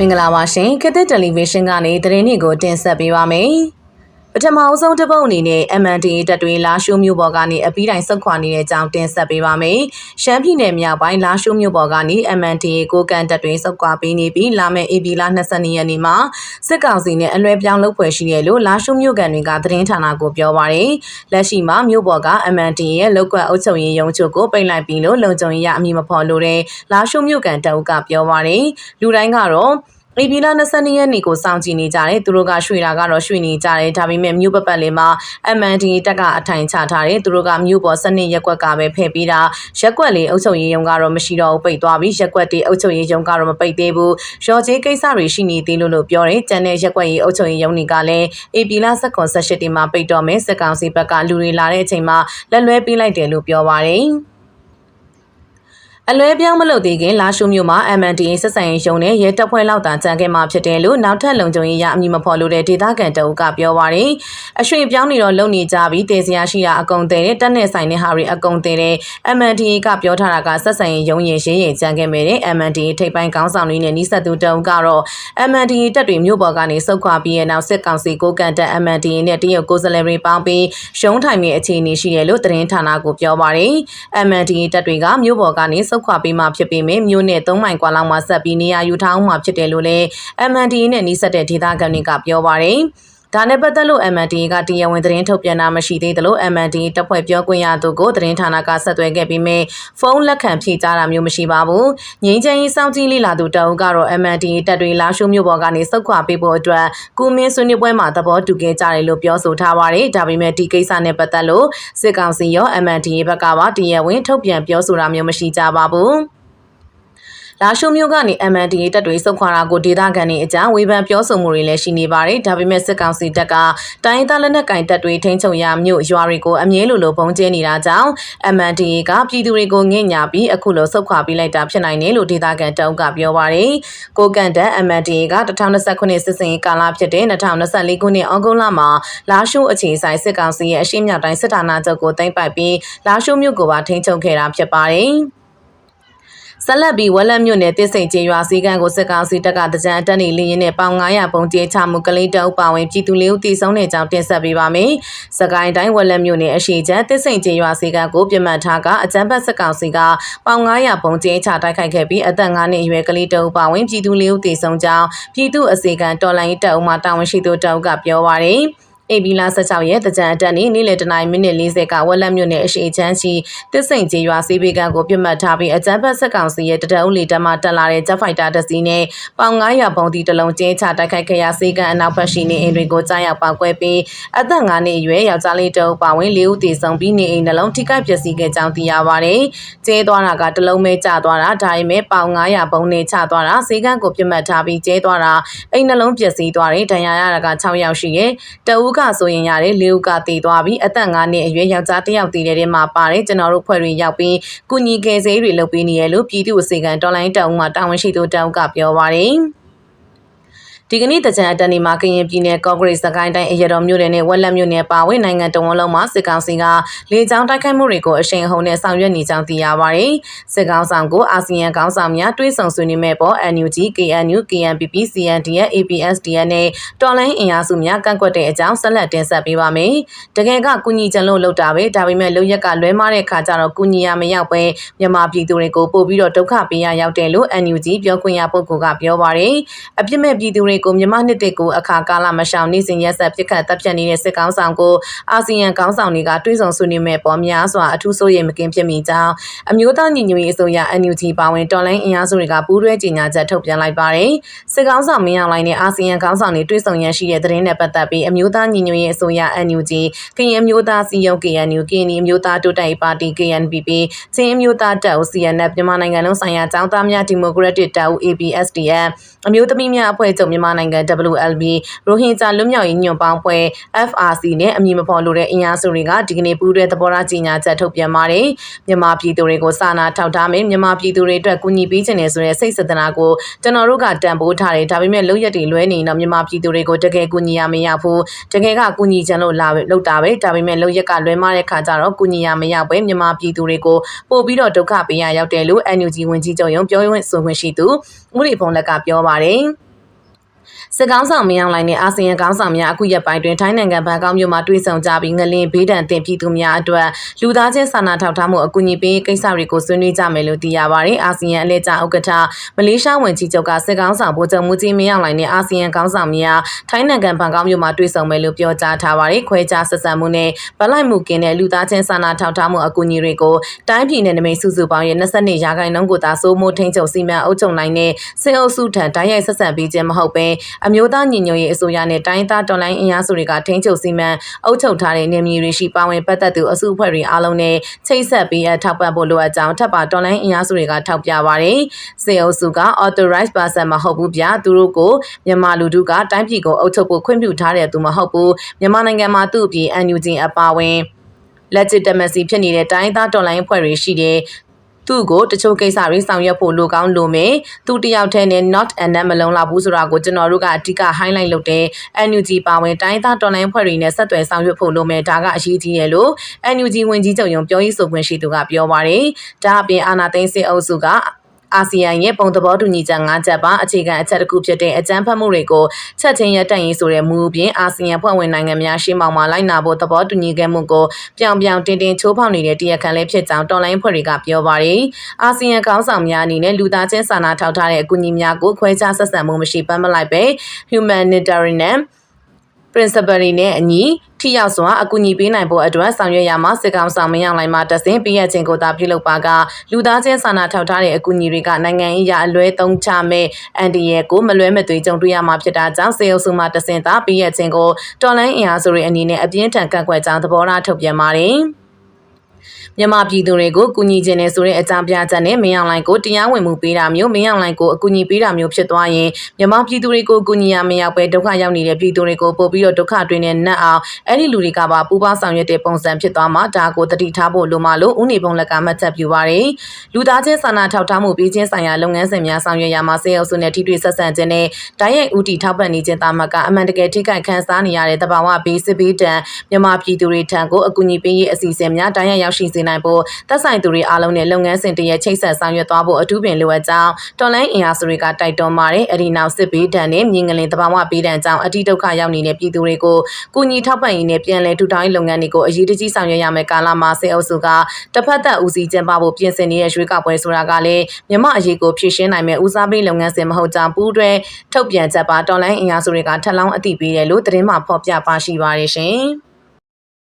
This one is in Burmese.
မင်္ဂလာပါရှင်ခေတ်သစ်တယ်လီဗီရှင်းကနေသတင်းတွေကိုတင်ဆက်ပေးပါမယ်။ ပထမအဆုံးတစ်ပုတ်အနေနဲ့ MNDA တပ်တွေလာရှိုးမြို့ပေါ်ကနေအပီးတိုင်ဆုတ်ခွာနေတဲ့အကြောင်းတင်ဆက်ပေးပါမယ်။ရှမ်းပြည်နယ်မြောက်ပိုင်းလာရှိုးမြို့ပေါ်ကနေ MNDA ကိုကန်တပ်တွေဆုတ်ခွာပေးနေပြီးလာမယ့် AB လ22ရက်နေ့မှာစစ်ကောင်စီနဲ့အလွဲပြောင်းလုပ်ဖွဲ့ရှိရလို့လာရှိုးမြို့ကန်တွေကသတင်းဌာနကိုပြောပါရယ်။လက်ရှိမှာမြို့ပေါ်က MNDA ရဲ့လောက်ကွက်အုပ်ချုပ်ရေးရုံးချုပ်ကိုပိတ်လိုက်ပြီးလို့လုံခြုံရေးအမိမဖော်လို့တဲ့လာရှိုးမြို့ကန်တပ်ကပြောပါရယ်။လူတိုင်းကတော့ ဧပြီလ22ရက်နေ့ကိုစောင့်ကြည့်နေကြတယ်သူတို့ကရွှေတာကတော့ရွှေနေကြတယ်ဒါပေမဲ့မြို့ပပတ်လေးမှာ MND တက်ကအထိုင်ချထားတယ်သူတို့ကမြို့ပေါ်စနစ်ရက်ကွက်ကပဲဖယ်ပြီးတာရက်ကွက်လေးအုပ်ချုပ်ရေးရုံကတော့မရှိတော့ဘူးပိတ်သွားပြီရက်ကွက်တီအုပ်ချုပ်ရေးရုံကတော့မပိတ်သေးဘူးရော်ချေးကိစ္စတွေရှိနေသေးလို့လို့ပြောတယ်ကျန်တဲ့ရက်ကွက်ရေးအုပ်ချုပ်ရေးရုံတွေကလည်းဧပြီလ18တိမှာပိတ်တော့မယ်စစ်ကောင်စီဘက်ကလူတွေလာတဲ့အချိန်မှာလက်လွဲပေးလိုက်တယ်လို့ပြောပါတယ် အလွဲပြောင်းမလုပ်သေးခင်လာရှုမြို့မှာ MNDA ဆက်ဆံရေးရုံးနဲ့ရဲတပ်ဖွဲ့လောက်တာကြံခဲ့မှာဖြစ်တယ်လို့နောက်ထပ်လုံခြုံရေးရအမည်မဖော်လို့တဲ့ဒေသခံတအုပ်ကပြောပါရယ်အရွှေပြောင်းနေတော့လုံနေကြပြီးတေစရာရှိတာအကုန်တဲတဲ့တက်နဲ့ဆိုင်တဲ့ဟာတွေအကုန်တဲတဲ့ MNDA ကပြောထားတာကဆက်ဆံရေးရုံးရင်ရေးရင်ကြံခဲ့မယ်တဲ့ MNDA ထိပ်ပိုင်းခေါင်းဆောင်တွေနဲ့နှိစက်သူတအုပ်ကတော့ MNDA တက်တွေမြို့ပေါ်ကနေစုတ်ခွာပြီးရဲ့နောက်စစ်ကောင်စီကိုကန်တက် MNDA နဲ့တရုတ်ကိုယ်စားလှယ်တွေပေါင်းပြီးရုံးထိုင်မြေအခြေအနေရှိတယ်လို့သတင်းဌာနကိုပြောပါရယ် MNDA တက်တွေကမြို့ပေါ်ကနေစုတ်ခွာပေးမှဖြစ်ပေမဲ့မြို့နယ်၃မိုင်ကွာလောက်မှာဆက်ပြီးနေရာယူထားအောင်မှဖြစ်တယ်လို့လည်း MNDA နဲ့နှိစက်တဲ့ဒေသခံတွေကပြောပါရယ် ဒါနဲ့ပတ်သက်လို့ MNDA ကတရားဝင်သတင်းထုတ်ပြန်တာမရှိသေးသလို MNDA တပ်ဖွဲ့ပြောခွင့်ရသူကိုသတင်းဌာနကဆက်သွယ်ခဲ့ပြီးမြဲဖုန်းလက်ခံဖြေကြားတာမျိုးမရှိပါဘူး။ငြိမ်းချမ်းရေးစောင့်ကြည့်လေ့လာသူတအုပ်ကတော့ MNDA တပ်တွေလာရှိုးမြို့ပေါ်ကနေစုတ်ခွာပေးဖို့အတွက်ကုမင်းဆွေးနွေးပွဲမှာသဘောတူခဲ့ကြတယ်လို့ပြောဆိုထားပါတယ်။ဒါပေမဲ့ဒီကိစ္စနဲ့ပတ်သက်လို့စစ်ကောင်စီရော MNDA ဘက်ကပါတရားဝင်ထုတ်ပြန်ပြောဆိုတာမျိုးမရှိကြပါဘူး။ လာရှုံမျိုးကနေ MNDA တပ်တွေစုခွာတာကိုဒေသခံတွေအကြဝေဖန်ပြောဆိုမှုတွေလည်းရှိနေပါတယ်။ဒါပေမဲ့စစ်ကောင်စီတပ်ကတိုင်းသားလက်နက်ကင်တပ်တွေထိန်းချုပ်ရမြို့ရွာတွေကိုအမြဲလိုလိုပုံကျဲနေတာကြောင့် MNDA ကပြည်သူတွေကိုငင့်ညာပြီးအခုလိုစုခွာပေးလိုက်တာဖြစ်နိုင်တယ်လို့ဒေသခံတအုပ်ကပြောပါတယ်။ကိုကန်တပ် MNDA က2029စစ်စင်ကာလဖြစ်တဲ့2024ခုနှစ်ဩဂုတ်လမှာလာရှုအခြေဆိုင်စစ်ကောင်စီရဲ့အရှိမြောက်တိုင်းစစ်ဌာနချုပ်ကိုတင်ပိုက်ပြီးလာရှုမြို့ကိုပါထိန်းချုပ်ခဲ့တာဖြစ်ပါတယ်။ ဆက်လက်ပြီးဝက်လက်မြို့နယ်တစ်စိန်ကျေးရွာစည်းကမ်းကိုစစ်ကောင်စီတပ်ကတကြံတက်နေလင်းနဲ့ပေါင်900ပုံကျဲချမှုကလေးတအုပ်ပါဝင်ပြည်သူလေးဦးတည်ဆုံးတဲ့အကြောင်းတင်ဆက်ပေးပါမယ်။စကိုင်းတိုင်းဝက်လက်မြို့နယ်အရှိချမ်းတစ်စိန်ကျေးရွာစည်းကမ်းကိုပြမှတ်ထားကအကြံဖတ်စစ်ကောင်စီကပေါင်900ပုံကျဲချတိုက်ခိုက်ခဲ့ပြီးအသက်9နှစ်အရွယ်ကလေးတအုပ်ပါဝင်ပြည်သူလေးဦးတည်ဆုံးကြောင်းပြည်သူအစီကံတော်လိုင်းတပ်အုပ်မှတာဝန်ရှိသူတအုပ်ကပြောပါရယ်။ အေဘီလာ16ရက်တကြံအတက်နေ့နေ့လယ်တနာရီမိနစ်40ကဝက်လက်မြို့နယ်အရှိချမ်းရှိတစ်စိန်ကျေးရွာစီးပေကကိုပြတ်မှတ်ထားပြီးအကြမ်းဖက်ဆက်ကောင်စီရဲ့တတအုပ်လီတက်မှတက်လာတဲ့ဂျက်ဖိုက်တာတစ်စီးနဲ့ပေါင်900ဘုံဒီတလုံးကျင်းချတိုက်ခိုက်ခဲ့ရစေကန်အနောက်ဘက်ရှိနေအိမ်တွေကိုကြားရောက်ပောက်ကွဲပြီးအသက်9နှစ်အရွယ်ယောက်ျားလေးတအုပ်ပါဝင်၄ဦးသေဆုံးပြီးနေအိမ်နှလုံးထိခိုက်ပျက်စီးခဲ့ကြောင်းသိရပါတယ်။ကျဲသွားတာကတလုံးမဲကျသွားတာဒါပေမဲ့ပေါင်900ဘုံနဲ့ချသွားတာစေကန်ကိုပြတ်မှတ်ထားပြီးကျဲသွားတာအိမ်နှလုံးပျက်စီးသွားတယ်ဒဏ်ရာရတာက6ယောက်ရှိရဲ့တအုပ်ကဆိုရင်ရတယ်လေးဦးကတည်သွားပြီးအသက်9နှစ်အရွယ်ယောက်ျားတစ်ယောက်တည်တဲ့ထဲမှာပါတယ်ကျွန်တော်တို့ဖွဲ့တွေရောက်ပြီးကုညီကယ်ဆယ်တွေလုပ်ပေးနေရလို့ပြည်သူ့အစီကံတော်လိုင်းတောင်မှတာဝန်ရှိသူတောင်ကပြောပါတယ် ဒီကနေ့တကြံအတန်ဒီမှာကရင်ပြည်နယ်ကော့ဂရိတ်စကိုင်းတိုင်းအရတော်မြို့နယ်နဲ့ဝက်လက်မြို့နယ်ပါဝင်နိုင်ငံတဝန်လုံးမှာစစ်ကောင်စီကလေကြောင်းတိုက်ခိုက်မှုတွေကိုအရှိန်အဟုန်နဲ့ဆောင်ရွက်နေကြောင်းသိရပါတယ်။စစ်ကောင်ဆောင်ကိုအာဆီယံခေါင်းဆောင်များတွဲဆောင်ဆွေးနွေးမဲ့ပေါ် NUG, KNU, KNPP, CNDF, APSDN နဲ့တော်လိုင်းအင်အားစုများကန့်ကွက်တဲ့အကြောင်းဆက်လက်တင်ဆက်ပေးပါမယ်။တကယ်ကကုညီချင်လို့လုပ်တာပဲဒါပေမဲ့လုံရက်ကလွဲမားတဲ့ခါကျတော့ကုညီရမရောက်ပဲမြန်မာပြည်သူတွေကိုပို့ပြီးတော့ဒုက္ခပေးရရောက်တယ်လို့ NUG ပြောခွင့်ရပုဂ္ဂိုလ်ကပြောပါတယ်။အပြစ်မဲ့ပြည်သူတွေကိုမြန်မာနှစ်တစ်ကိုအခါကာလမရှောင်နေစဉ်ရက်ဆက်ပြစ်ခတ်တပ်ဖြတ်နေတဲ့စစ်ကောင်ဆောင်ကိုအာဆီယံကောင်ဆောင်တွေကတွေးဆောင်ဆွေးနွေးမဲ့ပေါ်များစွာအထူးစိုးရိမ်မကင်းဖြစ်မိကြောင်းအမျိုးသားညီညွတ်ရေးအစိုးရ NUG ပါဝင်တော်လိုင်းအင်အားစုတွေကပူးတွဲကြေညာချက်ထုတ်ပြန်လိုက်ပါတယ်စစ်ကောင်ဆောင်မင်းအောင်လှိုင်နဲ့အာဆီယံကောင်ဆောင်တွေတွေးဆောင်ရရှိတဲ့သတင်းနဲ့ပတ်သက်ပြီးအမျိုးသားညီညွတ်ရေးအစိုးရ NUG ကရင်မျိုးသားစီယုံ KNU ကရင်အမျိုးသားတိုးတက်ရေးပါတီ KNPP ချင်းအမျိုးသားတပ်ဦး CNF မြန်မာနိုင်ငံလုံးဆိုင်ရာចောင်းသားများဒီမိုကရက်တစ်တပ်ဦး ABSDF အမျိုးသမီးများအဖွဲ့ချုပ်မြန်မာနိုင်ငံ WLB ရိုဟင်ဂျာလွတ်မြောက်ရေးညွန့်ပေါင်းဖွဲ့ FRC နဲ့အမည်မဖော်လိုတဲ့အင်အားစုတွေကဒီကနေ့ပူးတွဲသဘောထားကြေညာချက်ထုတ်ပြန်ပါတယ်မြန်မာပြည်သူတွေကိုစာနာထောက်ထားမယ်မြန်မာပြည်သူတွေအတွက်ကူညီပေးခြင်းနဲ့ဆိုတဲ့စိတ်စသနာကိုကျွန်တော်တို့ကတန်ဖိုးထားတယ်ဒါပေမဲ့လုံရက်တွေလွဲနေတော့မြန်မာပြည်သူတွေကိုတကယ်ကူညီရမရဘူးတကယ်ကကူညီချင်လို့လာလောက်တာပဲဒါပေမဲ့လုံရက်ကလွဲမားတဲ့ခါကျတော့ကူညီရမရပဲမြန်မာပြည်သူတွေကိုပို့ပြီးတော့ဒုက္ခပေးရရောက်တယ်လို့ NUG ဝန်ကြီးချုပ်ရုံးပြောရေးဆိုခွင့်ရှိသူဦးရီဖုံးလက်ကပြောပါတယ် စစ်ကောင်းဆောင်မင်းအောင်လှိုင်နဲ့အာဆီယံကောင်းဆောင်များအခုရက်ပိုင်းတွင်ထိုင်းနိုင်ငံဘန်ကောက်မြို့မှာတွေ့ဆုံကြပြီးငလင်ဘေးဒဏ်တင်ပြည်သူများအတွက်လူသားချင်းစာနာထောက်ထားမှုအကူအညီပေးကိစ္စတွေကိုဆွေးနွေးကြမယ်လို့သိရပါတယ်။အာဆီယံအလဲကျဥက္ကဋ္ဌမလေးရှားဝန်ကြီးချုပ်ကစစ်ကောင်းဆောင်ဗိုလ်ချုပ်မူကြီးမင်းအောင်လှိုင်နဲ့အာဆီယံကောင်းဆောင်များထိုင်းနိုင်ငံဘန်ကောက်မြို့မှာတွေ့ဆုံမယ်လို့ပြောကြားထားပါတယ်။ခွဲခြားဆက်ဆံမှုနဲ့ဗလိုက်မှုကင်းတဲ့လူသားချင်းစာနာထောက်ထားမှုအကူအညီတွေကိုတိုင်းပြည်နယ်နမိတ်စုစုပေါင်းရဲ့22ရာခိုင်နှုန်းကိုသာစိုးမိုးထိန်းချုပ်စီမံအုပ်ချုပ်နိုင်တဲ့စစ်အုပ်စုထံတိုက်ရိုက်ဆက်ဆံပေးခြင်းမဟုတ်ဘဲအမျိုးသားညီညွတ်ရေးအစိုးရနဲ့တိုင်းသားတော်လိုင်းအင်အားစုတွေကထိန်းချုပ်စီမံအုပ်ချုပ်ထားတဲ့နေမြေတွေရှိပါဝင်ပတ်သက်သူအစုအဖွဲ့တွေအားလုံးနဲ့ချိတ်ဆက်ပေးအထောက်ပံ့ဖို့လိုအပ်ကြောင်းထပ်ပါတော်လိုင်းအင်အားစုတွေကထောက်ပြပါတယ်။စေအုပ်စုက authorized person မဟုတ်ဘူးဗျာသူတို့ကိုမြန်မာလူထုကတိုင်းပြည်ကိုအုပ်ချုပ်ဖို့ခွင့်ပြုထားတဲ့သူမဟုတ်ဘူးမြန်မာနိုင်ငံမှာသူ့အပြင် NUG အပါဝင် legitimacy ဖြစ်နေတဲ့တိုင်းသားတော်လိုင်းအဖွဲ့တွေရှိတယ် သူ့ကိုတချို့ကိစ္စတွေဆောင်ရွက်ဖို့လိုကောင်းလိုမယ်သူတယောက်တည်းနဲ့ not and မလုံးလောက်ဘူးဆိုတာကိုကျွန်တော်တို့ကအဓိက highlight လုပ်တယ် NUG ပါဝင်တိုင်းသားတော်လိုင်းဖွဲ့တွေနဲ့ဆက်သွယ်ဆောင်ရွက်ဖို့လိုမယ်ဒါကအရေးကြီးတယ်လို့ NUG ဝင်ကြီးချုပ်ရုံပြောရေးဆိုခွင့်ရှိသူကပြောပါတယ်ဒါအပြင်အာနာသိန်းစစ်အုပ်စုက အာဆီယံရဲ့ပုံသဘောတူညီချက်၅ချက်ပါအခြေခံအချက်တစ်ခုဖြစ်တဲ့အကြမ်းဖက်မှုတွေကိုချက်ချင်းရပ်တန့်ရေးဆိုတဲ့မူအပြင်အာဆီယံဖွဲ့ဝင်နိုင်ငံများရှေ့မှောက်မှာလိုက်နာဖို့သဘောတူညီခဲ့မှုကိုပြောင်ပြောင်တင်တင်ချိုးဖောက်နေတဲ့တရားခံလေးဖြစ်ကြောင်းတော်လိုင်းဖွဲ့တွေကပြောပါတယ်။အာဆီယံခေါင်းဆောင်များအနေနဲ့လူသားချင်းစာနာထောက်ထားတဲ့အကူအညီများကိုခွဲခြားဆက်ဆံမှုမရှိပန်းမလိုက်ပဲ humanitarian principle တွေနဲ့အညီထိရောက်စွာအကူအညီပေးနိုင်ဖို့အတွက်ဆောင်ရွက်ရမှာစစ်ကောင်ဆောင်မင်းအောင်လှိုင်မှတဆင်ပြည့်ရခြင်းကိုသာပြုလုပ်ပါကလူသားချင်းစာနာထောက်ထားတဲ့အကူအညီတွေကနိုင်ငံရေးအလွဲသုံးချမဲ့အန်ဒီရဲ့ကိုမလွဲမသွေကြုံတွေ့ရမှာဖြစ်တာကြောင့်စေအုပ်စုမှတဆင်သာပြည့်ရခြင်းကိုတော်လိုင်းအင်အားစုတွေအနေနဲ့အပြင်းထန်ကန့်ကွက်ကြောင်းသဘောထားထုတ်ပြန်ပါတယ်။ မြန်မာပြည်သူတွေကိုကူညီခြင်းနဲ့ဆိုတဲ့အကြောင်းပြချက်နဲ့မင်းအောင်လှိုင်ကိုတရားဝင်မှုပေးတာမျိုးမင်းအောင်လှိုင်ကိုအကူအညီပေးတာမျိုးဖြစ်သွားရင်မြန်မာပြည်သူတွေကိုကူညီရမရောက်ပဲဒုက္ခရောက်နေတဲ့ပြည်သူတွေကိုပို့ပြီးတော့ဒုက္ခတွင်းနဲ့နှက်အောင်အဲ့ဒီလူတွေကပါပူပေါင်းဆောင်ရွက်တဲ့ပုံစံဖြစ်သွားမှာဒါကိုတတိထားဖို့လိုမှလို့ဥနေပုံလက်ကမှတ်ချက်ပြုပါရယ်လူသားချင်းစာနာထောက်ထားမှုပြည်ချင်းဆိုင်ရာလုပ်ငန်းစဉ်များဆောင်ရွက်ရမှာစေအုပ်စုနဲ့ထိတွေ့ဆက်ဆံခြင်းနဲ့တိုင်းရိုက်ဦးတီထောက်ပံ့နေခြင်းတာမကအမှန်တကယ်ထိခိုက်ခန်းစားနေရတဲ့တဘာဝဘေးစစ်ဘေးတံမြန်မာပြည်သူတွေထံကိုအကူအညီပေးရေးအစီအစဉ်များတိုင်းရိုက်ရောက်ရှိစေနိုင်ဖို့သက်ဆိုင်သူတွေအားလုံးနဲ့လုပ်ငန်းစဉ်တရချိတ်ဆက်ဆောင်ရွက်သွားဖို့အထူးပင်လိုအပ်ကြောင်းတော်လိုင်းအင်အားစုတွေကတိုက်တွန်းပါတယ်။အဲဒီနောက်စစ်ဘေးဒဏ်နဲ့မြင်းငလင်တဘာဝပေးဒဏ်ကြောင့်အတိဒုက္ခရောက်နေတဲ့ပြည်သူတွေကိုကူညီထောက်ပံ့ရေးနဲ့ပြန်လည်ထူထောင်ရေးလုပ်ငန်းတွေကိုအရေးတကြီးဆောင်ရွက်ရမယ်ကာလမှာစေအုပ်စုကတစ်ဖက်သက်ဦးစီးကျင်းပဖို့ပြင်ဆင်နေတဲ့ရွေးကောက်ပွဲဆိုတာကလည်းမြမအရေးကိုဖြည့်ရှင်းနိုင်မဲ့ဦးစားပေးလုပ်ငန်းစဉ်မဟုတ်ကြောင်းပူးတွဲထုတ်ပြန်ချက်ပါတော်လိုင်းအင်အားစုတွေကထပ်လောင်းအသိပေးတယ်လို့သတင်းမှဖော်ပြပါရှိပါတယ်ရှင်။